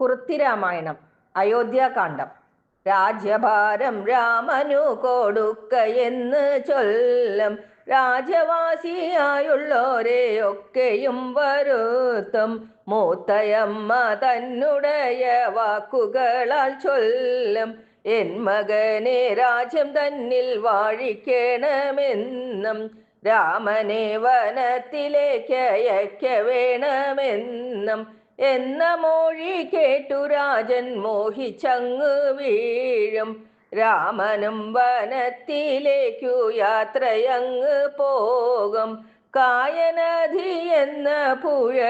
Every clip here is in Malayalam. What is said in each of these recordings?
കുറുത്തിരാമായണം അയോധ്യാകാന്ഡം രാജ്യഭാരം രാമനു കൊടുക്കയെന്ന് ചൊല്ലും. രാജവാസിയായുള്ളോരെയൊക്കെയും വരുത്തും. മൂത്തയമ്മ തന്നുടയ വാക്കുകളാൽ ചൊല്ലം. എൻ മകനെ രാജ്യം തന്നിൽ വാഴിക്കണമെന്നും. രാമനെ വനത്തിലേക്ക് അയക്ക വേണമെന്നും എന്ന മൊഴി കേട്ടു രാജൻ മോഹിച്ചങ്ങ് വീഴും. രാമനും വനത്തിലേക്കു യാത്രയങ്ങ് പോകും. കായനദി എന്ന പുഴ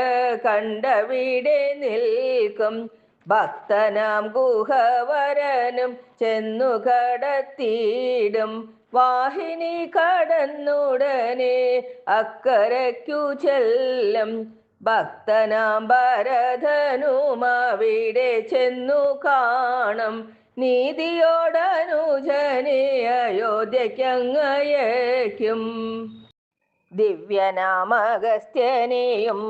കണ്ടവിടെ നിൽക്കും. ഭക്തനാം ഗുഹവരനും ചെന്നു കടത്തിയിടും. വാഹിനി കടന്നുടനെ അക്കരയ്ക്കു ചെല്ലും. ഭക്തനാം ഭരതനുമാവിടെ ചെന്നു കാണും. നീതിയോടനുജനെ അയോധ്യക്കങ്ങയക്കും ദിവ്യനാമഗസ്ത്യനെയും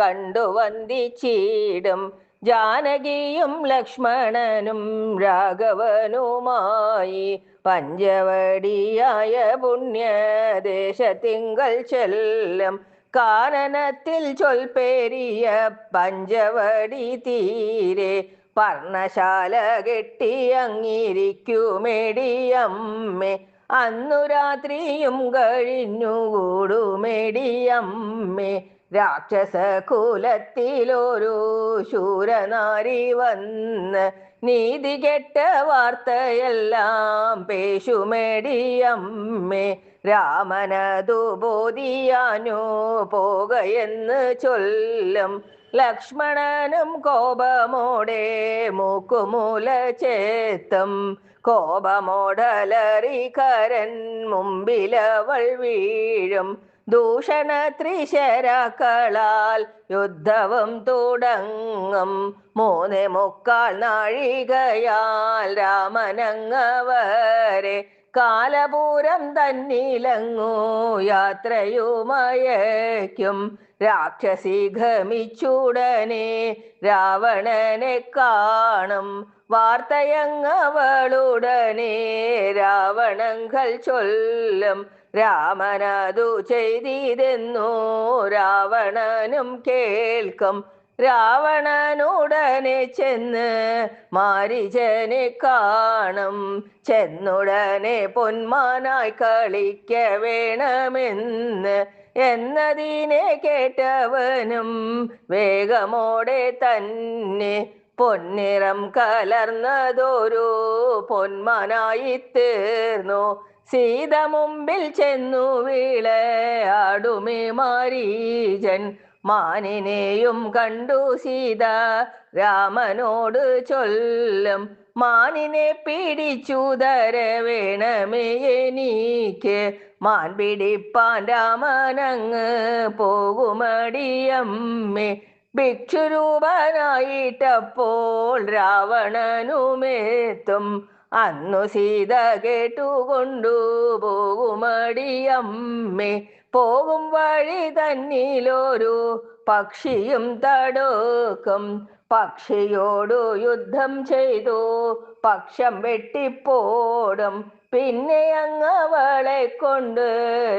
കണ്ടു വന്ദിച്ചിടും. ജാനകിയും ലക്ഷ്മണനും രാഘവനുമായി പഞ്ചവടിയായ പുണ്യദേശത്തിങ്കൽ ചെല്ലും. കാനനത്തിൽ ചൊൽപ്പേരിയ പഞ്ചവടി തീരെ പർണശാല കെട്ടി അങ്ങിരിക്കുമേടിയമ്മേ. അന്നു രാത്രിയും കഴിഞ്ഞുകൂടുമെടിയമ്മേ. രാക്ഷസ കുലത്തിലൊരു ശൂരനാരി വന്ന് നീതി കെട്ട വാർത്തയെല്ലാം പേശുമേടിയമ്മേ. രാമനതു ബോധിയാനു പോകയെന്ന് ചൊല്ലും. ലക്ഷ്മണനും കോപമോടെ മൂക്കുമൂല ചേത്തം. കോപമോടലറി കരൻ മുമ്പിലവൾ വീഴും. ദൂഷണ ത്രിശരാക്കളാൽ യുദ്ധവും തുടങ്ങും. മൂന്ന് മുക്കാൽ നാഴികയാൽ രാമനങ്ങവരെ കാലപൂരം തന്നിലങ്ങോ യാത്രയുമയക്കും. രാക്ഷസി ഗമിച്ചുടനെ രാവണനെ കാണും. വാർത്തയങ്ങവളുടനെ രാവണങ്ങൾ ചൊല്ലും. രാമനതു ചെയ്തിരുന്നു രാവണനും കേൾക്കും. രാവണനുടനെ ചെന്ന് മാരിജനെ കാണും. ചെന്നുടനെ പൊന്മാനായി കളിക്ക വേണമെന്ന് എന്നതിനെ കേട്ടവനും വേഗമോടെ തന്നെ പൊന്നിറം കലർന്നതൊരു പൊന്മാനായി തീർന്നു സീത മുമ്പിൽ ചെന്നു വീളയാടുമേ മാരീജൻ. മാനിനെയും കണ്ടു സീത രാമനോട് ചൊല്ലും. മാനിനെ പിടിച്ചു തര വേണമേ എനിക്ക്. മാൻ പിടിപ്പാൻ രാമനങ്ങ് പോകുമടിയമ്മേ ഭിക്ഷുരൂപനായിട്ടപ്പോൾ രാവണനുമേത്തും. അന്നു സീത കേട്ടുകൊണ്ടു പോകുമടിയമ്മേ പോകും വഴി തന്നിലൊരു പക്ഷിയും തടുക്കും. പക്ഷിയോടു യുദ്ധം ചെയ്തു പക്ഷം വെട്ടിപ്പോടും. പിന്നെ അങ്ങവളെ കൊണ്ട്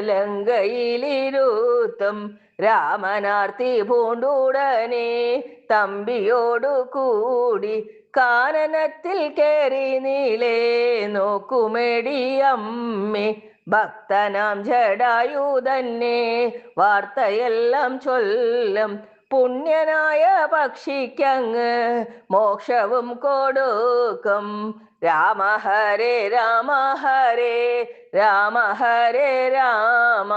ലങ്കയിലിരുത്തും. രാമനാർത്തി പൂണ്ടുടനെ തമ്പിയോടു കൂടി കാനനത്തിൽ കയറി നീളേ നോക്കുമെടിയമ്മേ ഭക്തനാം ജടായു തന്നെ വാർത്തയെല്ലാം ചൊല്ലും. പുണ്യനായ പക്ഷിക്കങ്ങ് മോക്ഷവും കൊടുക്കും. രാമ ഹരേ രാമ ഹരേ രാമ ഹരേ രാമ.